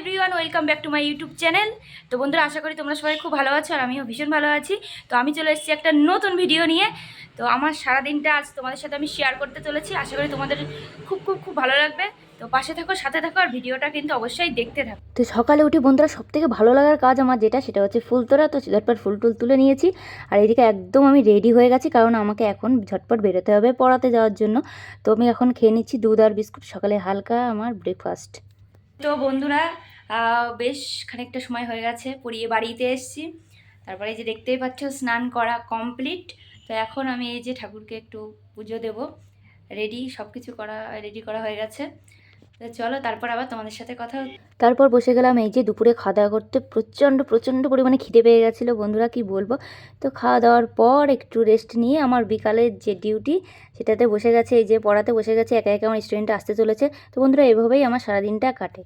Everyone welcome back to my YouTube channel তো বন্ধুরা আশা করি তোমরা সবাই খুব ভালো আছো আর আমিও ভীষণ ভালো আছি। তো আমি চলে এসেছি একটা নতুন ভিডিও নিয়ে। তো আমার সারা দিনটা আজ তোমাদের সাথে আমি শেয়ার করতে চলেছি। আশা করি তোমাদের খুব খুব খুব ভালো লাগবে। তো পাশে থাকো সাথে থাকো আর ভিডিওটা কিন্তু অবশ্যই দেখতে থাকো। তো সকালে উঠে বন্ধুরা সব থেকে ভালো লাগার কাজ আমার যেটা সেটা হচ্ছে ফুল তোলা তো ঝটপট ফুল টুল তুলে নিয়েছি। আর এদিকে একদম আমি রেডি হয়ে গেছি কারণ আমাকে এখন ঝটপট বেরোতে হবে পড়াতে যাওয়ার জন্য। তো আমি এখন খেয়ে নিচ্ছি দুধ আর বিস্কুট। সকালে হালকা আমার ব্রেকফাস্ট তো বন্ধুরা বেশ খানিকটা সময় হয়ে গেছে, পড়িয়ে বাড়িতে এসেছি। তারপরে যে দেখতেই পাচ্ছ, স্নান করা কমপ্লিট তো এখন আমি এই যে ঠাকুরকে একটু পুজো দেব। রেডি সব কিছু করা রেডি করা হয়ে গেছে। তো চলো, তারপর আবার তোমাদের সাথে কথা তারপর বসে গেলাম এই যে দুপুরে খাওয়া দাওয়া করতে। প্রচণ্ড প্রচণ্ড পরিমাণে খিদে পেয়ে গেছিল, বন্ধুরা কি বলব? তো খাওয়া দাওয়ার পর একটু রেস্ট নিয়ে আমার বিকালের যে ডিউটি সেটাতে বসে গেছে। এই যে পড়াতে বসে গেছে, একা একা আমার স্টুডেন্ট আসতে চলেছে। তো বন্ধুরা, এভাবেই আমার সারাদিনটা কাটে।